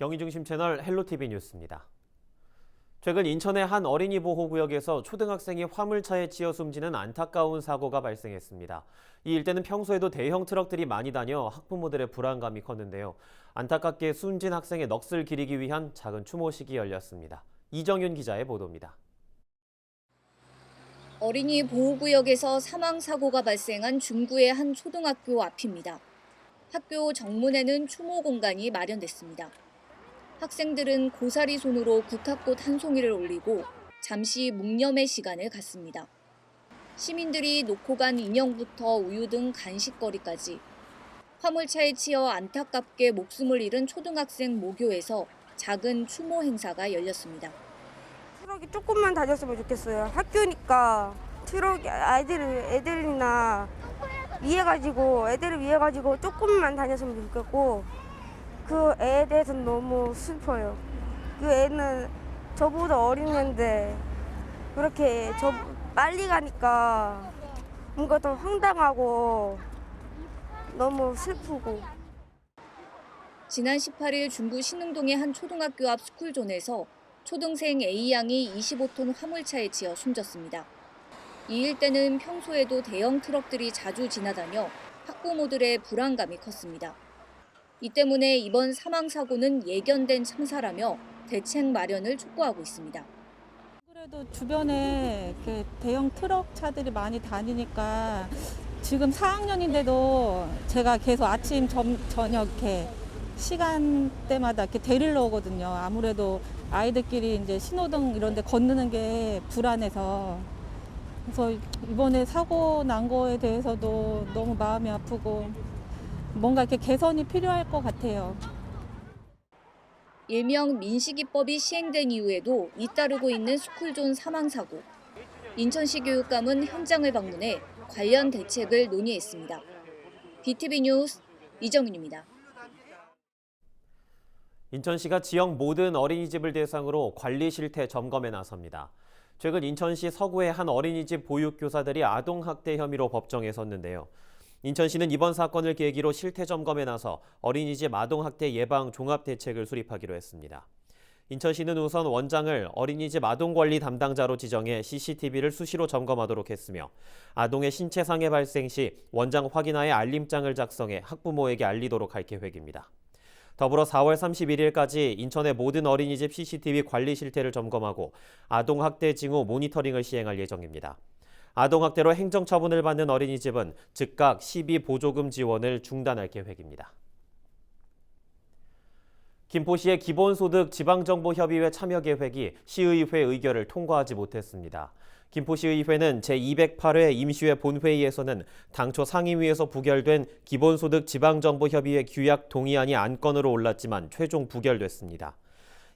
경의중심 채널 헬로티비 뉴스입니다. 최근 인천의 한 어린이 보호구역에서 초등학생이 화물차에 치여 숨지는 안타까운 사고가 발생했습니다. 이 일대는 평소에도 대형 트럭들이 많이 다녀 학부모들의 불안감이 컸는데요. 안타깝게 숨진 학생의 넋을 기리기 위한 작은 추모식이 열렸습니다. 이정윤 기자의 보도입니다. 어린이 보호구역에서 사망 사고가 발생한 중구의 한 초등학교 앞입니다. 학교 정문에는 추모 공간이 마련됐습니다. 학생들은 고사리 손으로 국화꽃 한 송이를 올리고 잠시 묵념의 시간을 갖습니다. 시민들이 놓고 간 인형부터 우유 등 간식거리까지 화물차에 치여 안타깝게 목숨을 잃은 초등학생 모교에서 작은 추모 행사가 열렸습니다. 트럭이 조금만 다녔으면 좋겠어요. 학교니까 트럭 아이들 애들이나 위해 가지고 애들을 위해 가지고 조금만 다녔으면 좋겠고 그 애에 대해서는 너무 슬퍼요. 그 애는 저보다 어린 애인데 그렇게 저 빨리 가니까 뭔가 더 황당하고 너무 슬프고 지난 18일 중구 신흥동의 한 초등학교 앞 스쿨존에서 초등생 A양이 25톤 화물차에 치여 숨졌습니다. 이 일대는 평소에도 대형 트럭들이 자주 지나다녀 학부모들의 불안감이 컸습니다. 이 때문에 이번 사망 사고는 예견된 참사라며 대책 마련을 촉구하고 있습니다. 그래도 주변에 대형 트럭 차들이 많이 다니니까 지금 4학년인데도 제가 계속 아침, 점, 저녁 이렇게 시간대마다 이렇게 데리러 오거든요. 아무래도 아이들끼리 이제 신호등 이런 데 건너는 게 불안해서. 그래서 이번에 사고 난 거에 대해서도 너무 마음이 아프고 뭔가 이렇게 개선이 필요할 것 같아요. 일명 민식이법이 시행된 이후에도 잇따르고 있는 스쿨존 사망 사고. 인천시 교육감은 현장을 방문해 관련 대책을 논의했습니다. BTV 뉴스 이정윤입니다. 인천시가 지역 모든 어린이집을 대상으로 관리 실태 점검에 나섭니다. 최근 인천시 서구의 한 어린이집 보육교사들이 아동학대 혐의로 법정에 섰는데요. 인천시는 이번 사건을 계기로 실태 점검에 나서 어린이집 아동학대 예방 종합대책을 수립하기로 했습니다. 인천시는 우선 원장을 어린이집 아동관리 담당자로 지정해 CCTV를 수시로 점검하도록 했으며 아동의 신체 상해 발생 시 원장 확인하에 알림장을 작성해 학부모에게 알리도록 할 계획입니다. 더불어 4월 31일까지 인천의 모든 어린이집 CCTV 관리 실태를 점검하고 아동학대 징후 모니터링을 시행할 예정입니다. 아동학대로 행정처분을 받는 어린이집은 즉각 시비 보조금 지원을 중단할 계획입니다. 김포시의 기본소득 지방정보협의회 참여 계획이 시의회 의결을 통과하지 못했습니다. 김포시의회는 제208회 임시회 본회의에서는 당초 상임위에서 부결된 기본소득 지방정보협의회 규약 동의안이 안건으로 올랐지만 최종 부결됐습니다.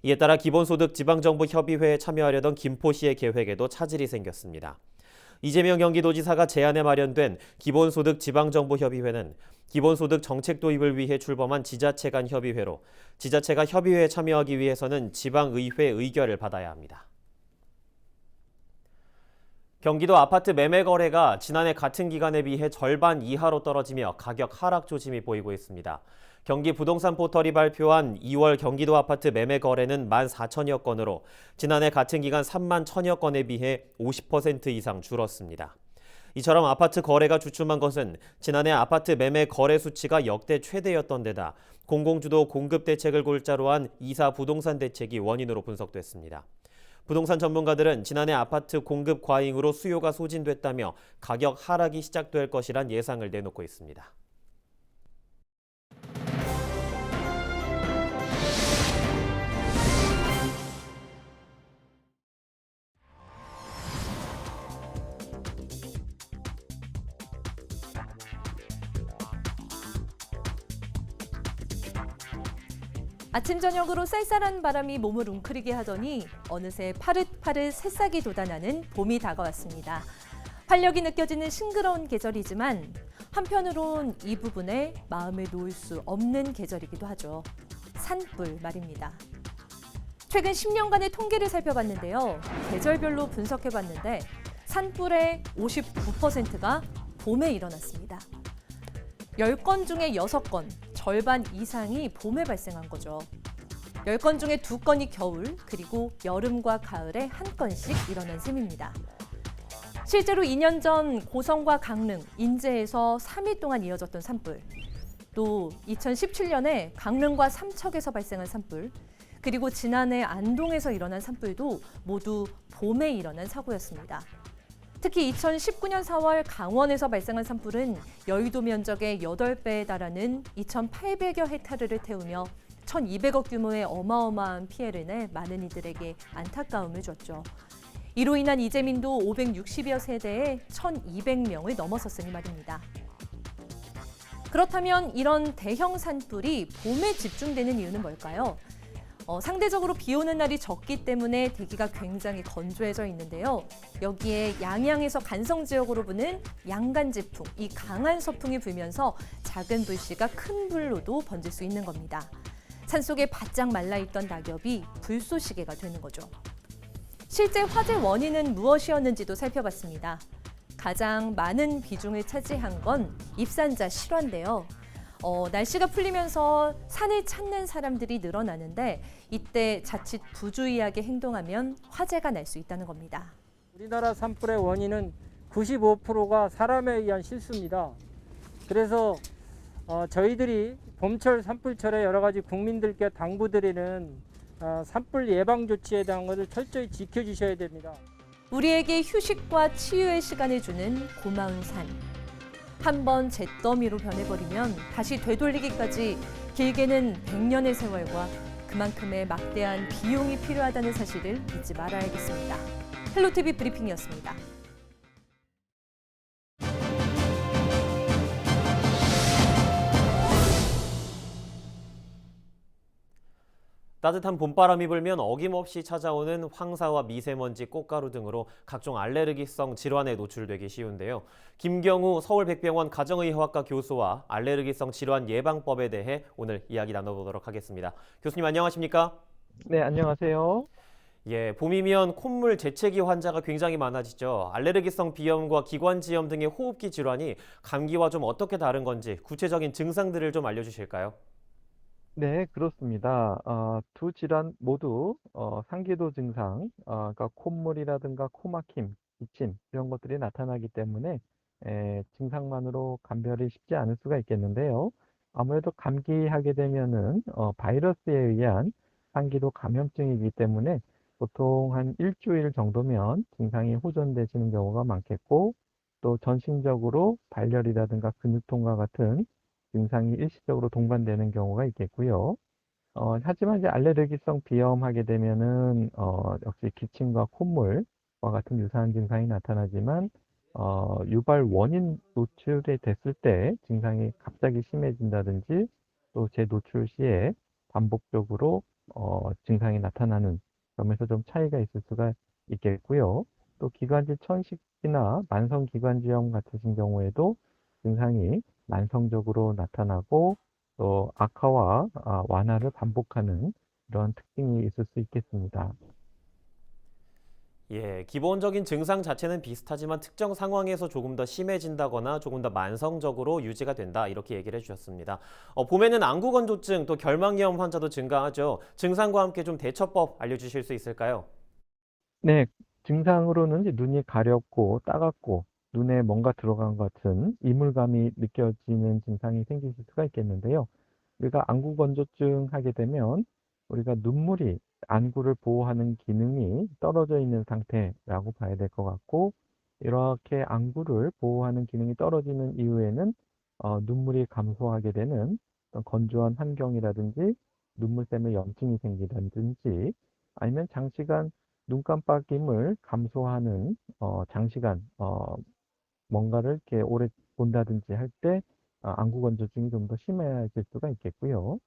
이에 따라 기본소득 지방정보협의회에 참여하려던 김포시의 계획에도 차질이 생겼습니다. 이재명 경기도지사가 제안에 마련된 기본소득 지방정보협의회는 기본소득 정책 도입을 위해 출범한 지자체 간 협의회로 지자체가 협의회에 참여하기 위해서는 지방의회 의결을 받아야 합니다. 경기도 아파트 매매 거래가 지난해 같은 기간에 비해 절반 이하로 떨어지며 가격 하락 조짐이 보이고 있습니다. 경기 부동산 포털이 발표한 2월 경기도 아파트 매매 거래는 14,000여 건으로 지난해 같은 기간 3만 1,000여 건에 비해 50% 이상 줄었습니다. 이처럼 아파트 거래가 주춤한 것은 지난해 아파트 매매 거래 수치가 역대 최대였던 데다 공공주도 공급 대책을 골자로 한 이사 부동산 대책이 원인으로 분석됐습니다. 부동산 전문가들은 지난해 아파트 공급 과잉으로 수요가 소진됐다며 가격 하락이 시작될 것이란 예상을 내놓고 있습니다. 아침 저녁으로 쌀쌀한 바람이 몸을 웅크리게 하더니 어느새 파릇파릇 새싹이 돋아나는 봄이 다가왔습니다. 활력이 느껴지는 싱그러운 계절이지만 한편으론 이 부분에 마음을 놓을 수 없는 계절이기도 하죠. 산불 말입니다. 최근 10년간의 통계를 살펴봤는데요. 계절별로 분석해봤는데 산불의 59%가 봄에 일어났습니다. 10건 중에 6건, 절반 이상이 봄에 발생한 거죠. 10건 중에 2건이 겨울, 그리고 여름과 가을에 한 건씩 일어난 셈입니다. 실제로 2년 전 고성과 강릉, 인제에서 3일 동안 이어졌던 산불, 또 2017년에 강릉과 삼척에서 발생한 산불, 그리고 지난해 안동에서 일어난 산불도 모두 봄에 일어난 사고였습니다. 특히 2019년 4월 강원에서 발생한 산불은 여의도 면적의 8배에 달하는 2,800여 헥타르를 태우며 1,200억 규모의 어마어마한 피해를 내 많은 이들에게 안타까움을 줬죠. 이로 인한 이재민도 560여 세대에 1,200명을 넘어섰으니 말입니다. 그렇다면 이런 대형 산불이 봄에 집중되는 이유는 뭘까요? 어, 상대적으로 비 오는 날이 적기 때문에 대기가 굉장히 건조해져 있는데요. 여기에 양양에서 간성 지역으로 부는 양간지풍, 이 강한 서풍이 불면서 작은 불씨가 큰 불로도 번질 수 있는 겁니다. 산속에 바짝 말라 있던 낙엽이 불쏘시개가 되는 거죠. 실제 화재 원인은 무엇이었는지도 살펴봤습니다. 가장 많은 비중을 차지한 건 입산자 실화인데요. 어, 날씨가 풀리면서 산을 찾는 사람들이 늘어나는데 이때 자칫 부주의하게 행동하면 화재가 날 수 있다는 겁니다. 우리나라 산불의 원인은 95%가 사람에 의한 실수입니다. 그래서 어, 저희들이 봄철 산불철에 여러 가지 국민들께 당부드리는 어, 산불 예방 조치에 대한 것을 철저히 지켜주셔야 됩니다. 우리에게 휴식과 치유의 시간을 주는 고마운 산. 한 번 잿더미로 변해버리면 다시 되돌리기까지 길게는 100년의 세월과 그만큼의 막대한 비용이 필요하다는 사실을 잊지 말아야겠습니다. 헬로티비 브리핑이었습니다. 따뜻한 봄바람이 불면 어김없이 찾아오는 황사와 미세먼지, 꽃가루 등으로 각종 알레르기성 질환에 노출되기 쉬운데요. 김경우 서울백병원 가정의학과 교수와 알레르기성 질환 예방법에 대해 오늘 이야기 나눠보도록 하겠습니다. 교수님 안녕하십니까? 네, 안녕하세요. 예, 봄이면 콧물 재채기 환자가 굉장히 많아지죠. 알레르기성 비염과 기관지염 등의 호흡기 질환이 감기와 좀 어떻게 다른 건지 구체적인 증상들을 좀 알려주실까요? 네, 그렇습니다. 어, 두 질환 모두 어, 상기도 증상, 어, 그러니까 콧물이라든가 코막힘, 기침 이런 것들이 나타나기 때문에 에, 증상만으로 감별이 쉽지 않을 수가 있겠는데요. 아무래도 감기하게 되면은 어, 바이러스에 의한 상기도 감염증이기 때문에 보통 한 일주일 정도면 증상이 호전되시는 경우가 많겠고 또 전신적으로 발열이라든가 근육통과 같은 증상이 일시적으로 동반되는 경우가 있겠고요. 어, 하지만 이제 알레르기성 비염하게 되면은 어, 역시 기침과 콧물과 같은 유사한 증상이 나타나지만 어, 유발 원인 노출이 됐을 때 증상이 갑자기 심해진다든지 또 재노출 시에 반복적으로 어, 증상이 나타나는 점에서 좀 차이가 있을 수가 있겠고요. 또 기관지 천식이나 만성 기관지염 같으신 경우에도 증상이 만성적으로 나타나고 또 악화와 아, 완화를 반복하는 이런 특징이 있을 수 있겠습니다. 예, 기본적인 증상 자체는 비슷하지만 특정 상황에서 조금 더 심해진다거나 조금 더 만성적으로 유지가 된다 이렇게 얘기를 해주셨습니다. 어, 봄에는 안구건조증 또 결막염 환자도 증가하죠. 증상과 함께 좀 대처법 알려주실 수 있을까요? 네, 증상으로는 이제 눈이 가렵고 따갑고 눈에 뭔가 들어간 것 같은 이물감이 느껴지는 증상이 생기실 수가 있겠는데요. 우리가 안구 건조증 하게 되면 우리가 눈물이 안구를 보호하는 기능이 떨어져 있는 상태라고 봐야 될 것 같고 이렇게 안구를 보호하는 기능이 떨어지는 이후에는 어, 눈물이 감소하게 되는 건조한 환경이라든지 눈물 때문에 염증이 생기든지 아니면 장시간 눈 깜빡임을 감소하는 어, 장시간 어, 뭔가를 이렇게 오래 본다든지 할 때 안구 건조증이 좀 더 심해질 수가 있겠고요.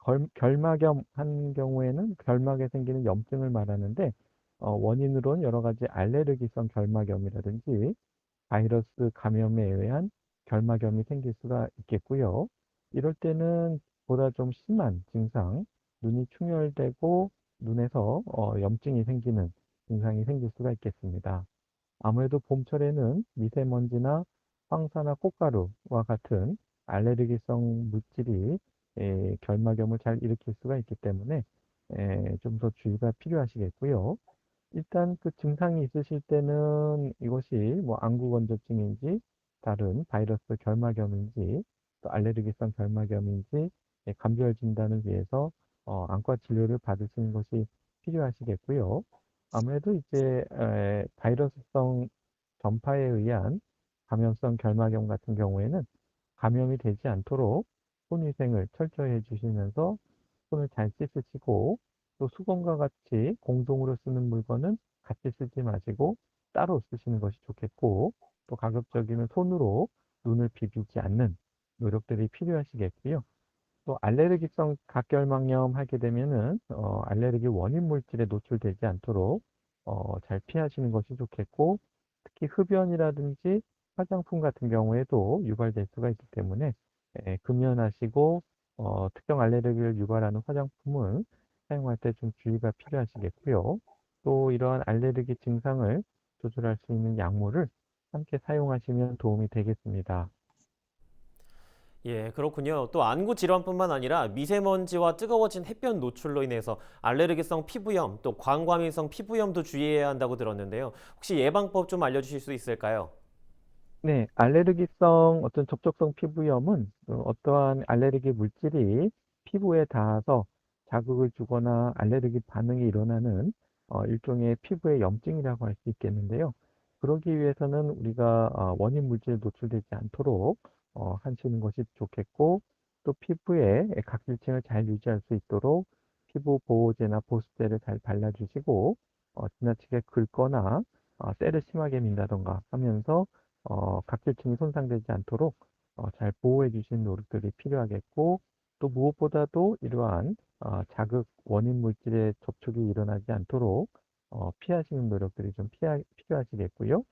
걸- 결막염 한 경우에는 결막에 생기는 염증을 말하는데 어, 원인으로는 여러 가지 알레르기성 결막염이라든지 바이러스 감염에 의한 결막염이 생길 수가 있겠고요. 이럴 때는 보다 좀 심한 증상, 눈이 충혈되고 눈에서 어, 염증이 생기는 증상이 생길 수가 있겠습니다. 아무래도 봄철에는 미세먼지나 황사나 꽃가루와 같은 알레르기성 물질이 에, 결막염을 잘 일으킬 수가 있기 때문에 좀 더 주의가 필요하시겠고요. 일단 그 증상이 있으실 때는 이것이 뭐 안구 건조증인지 다른 바이러스 결막염인지 또 알레르기성 결막염인지 예, 감별 진단을 위해서 어, 안과 진료를 받으시는 것이 필요하시겠고요. 아무래도 이제 에, 바이러스성 전파에 의한 감염성 결막염 같은 경우에는 감염이 되지 않도록 손위생을 철저히 해주시면서 손을 잘 씻으시고 또 수건과 같이 공동으로 쓰는 물건은 같이 쓰지 마시고 따로 쓰시는 것이 좋겠고 또 가급적이면 손으로 눈을 비비지 않는 노력들이 필요하시겠고요. 또 알레르기성 각결막염 하게 되면은 어, 알레르기 원인 물질에 노출되지 않도록 어, 잘 피하시는 것이 좋겠고 특히 흡연이라든지 화장품 같은 경우에도 유발될 수가 있기 때문에 예, 금연하시고 어, 특정 알레르기를 유발하는 화장품은 사용할 때 좀 주의가 필요하시겠고요. 또 이러한 알레르기 증상을 조절할 수 있는 약물을 함께 사용하시면 도움이 되겠습니다. 예, 그렇군요. 또 안구 질환뿐만 아니라 미세먼지와 뜨거워진 햇볕 노출로 인해서 알레르기성 피부염, 또 광과민성 피부염도 주의해야 한다고 들었는데요. 혹시 예방법 좀 알려주실 수 있을까요? 네, 알레르기성 어떤 접촉성 피부염은 어, 어떠한 알레르기 물질이 피부에 닿아서 자극을 주거나 알레르기 반응이 일어나는 어, 일종의 피부의 염증이라고 할 수 있겠는데요. 그러기 위해서는 우리가 어, 원인 물질에 노출되지 않도록 어, 하시는 것이 좋겠고 또 피부에 각질층을 잘 유지할 수 있도록 피부 보호제나 보습제를 잘 발라주시고 어, 지나치게 긁거나 어, 때를 심하게 민다던가 하면서 어, 각질층이 손상되지 않도록 어, 잘 보호해 주시는 노력들이 필요하겠고 또 무엇보다도 이러한 어, 자극 원인 물질의 접촉이 일어나지 않도록 어, 피하시는 노력들이 좀 피하, 필요하시겠고요.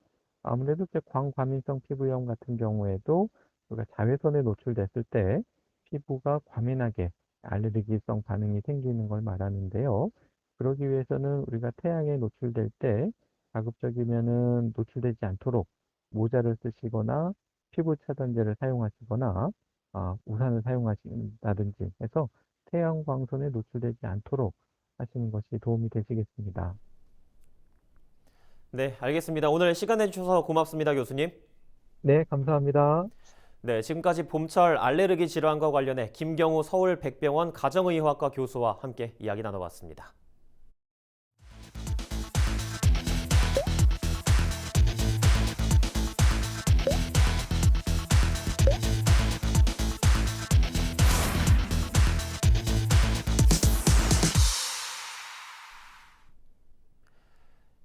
아무래도 광과민성 피부염 같은 경우에도 우리가 자외선에 노출됐을 때 피부가 과민하게 알레르기성 반응이 생기는 걸 말하는데요. 그러기 위해서는 우리가 태양에 노출될 때 가급적이면은 노출되지 않도록 모자를 쓰시거나 피부 차단제를 사용하시거나 아, 우산을 사용하신다든지 해서 태양 광선에 노출되지 않도록 하시는 것이 도움이 되시겠습니다. 네, 알겠습니다. 오늘 시간 내주셔서 고맙습니다, 교수님. 네, 감사합니다. 네, 지금까지 봄철 알레르기 질환과 관련해 김경우 서울 백병원 가정의학과 교수와 함께 이야기 나눠봤습니다.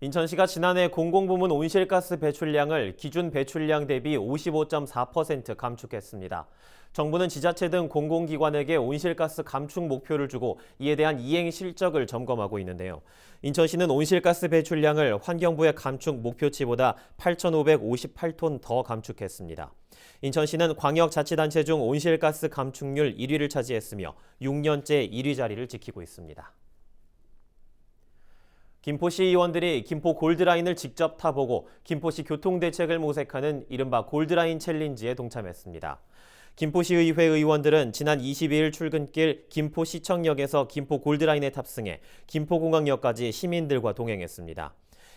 인천시가 지난해 공공부문 온실가스 배출량을 기준 배출량 대비 55.4% 감축했습니다. 정부는 지자체 등 공공기관에게 온실가스 감축 목표를 주고 이에 대한 이행 실적을 점검하고 있는데요. 인천시는 온실가스 배출량을 환경부의 감축 목표치보다 8,558톤 더 감축했습니다. 인천시는 광역자치단체 중 온실가스 감축률 1위를 차지했으며 6년째 1위 자리를 지키고 있습니다. 김포시 의원들이 김포 골드라인을 직접 타보고 김포시 교통 대책을 모색하는 이른바 골드라인 챌린지에 동참했습니다. 김포시의회 의원들은 지난 22일 출근길 김포시청역에서 김포 골드라인에 탑승해 김포공항역까지 시민들과 동행했습니다.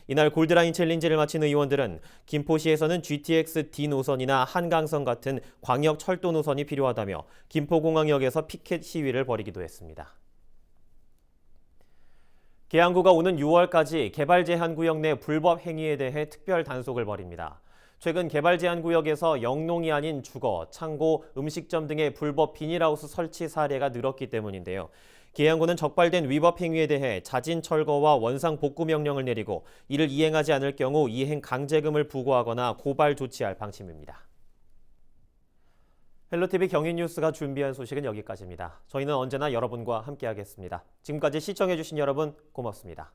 이날 골드라인 챌린지를 마친 의원들은 김포시에서는 GTX D 노선이나 한강선 같은 광역 철도 노선이 필요하다며 김포공항역에서 피켓 시위를 벌이기도 했습니다. 계양구가 오는 6월까지 개발 제한 구역 내 불법 행위에 대해 특별 단속을 벌입니다. 최근 개발 제한 구역에서 영농이 아닌 주거, 창고, 음식점 등의 불법 비닐하우스 설치 사례가 늘었기 때문인데요. 계양구는 적발된 위법 행위에 대해 자진 철거와 원상 복구 명령을 내리고 이를 이행하지 않을 경우 이행 강제금을 부과하거나 고발 조치할 방침입니다. 헬로티비 경인뉴스가 준비한 소식은 여기까지입니다. 저희는 언제나 여러분과 함께하겠습니다. 지금까지 시청해주신 여러분 고맙습니다.